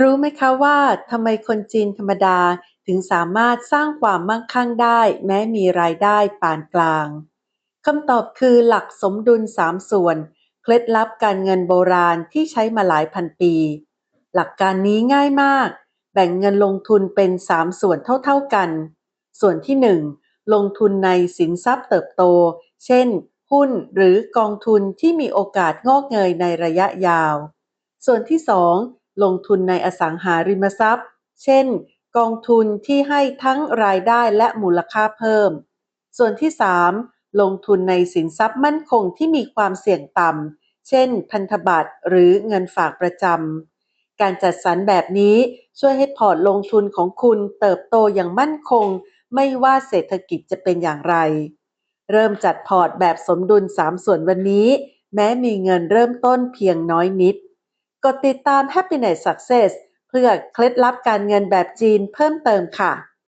รู้ไหมคะว่าทำไมคนจีนธรรมดาถึงสามารถสร้างความมั่งคั่งได้ แม้มีรายได้ปานกลางคำตอบคือหลักสมดุลสามส่วน เคล็ดลับการเงินโบราณที่ใช้มาหลายพันปี หลักการนี้ง่ายมาก แบ่งเงินลงทุนเป็นสามส่วนเท่าๆกัน ส่วนที่หนึ่งลงทุนในสินทรัพย์เติบโต เช่น หุ้นหรือกองทุนที่มีโอกาสงอกเงยในระยะยาว ส่วนที่สอง ลงทุนในอสังหาริมทรัพย์ เช่น กองทุนที่ให้ทั้งรายได้และมูลค่าเพิ่ม ส่วนที่ 3 ลงทุนในสินทรัพย์มั่นคงที่มีความเสี่ยงต่ำ เช่น พันธบัตรหรือเงินฝากประจำ การจัดสรรแบบนี้ช่วยให้พอร์ตลงทุนของคุณเติบโตอย่างมั่นคง ไม่ว่าเศรษฐกิจจะเป็นอย่างไร เริ่มจัดพอร์ตแบบสมดุล 3 ส่วนวันนี้ แม้มีเงินเริ่มต้นเพียงน้อยนิด กดติดตาม Happiness Success เพื่อเคล็ดลับการเงินแบบจีนเพิ่มเติมค่ะ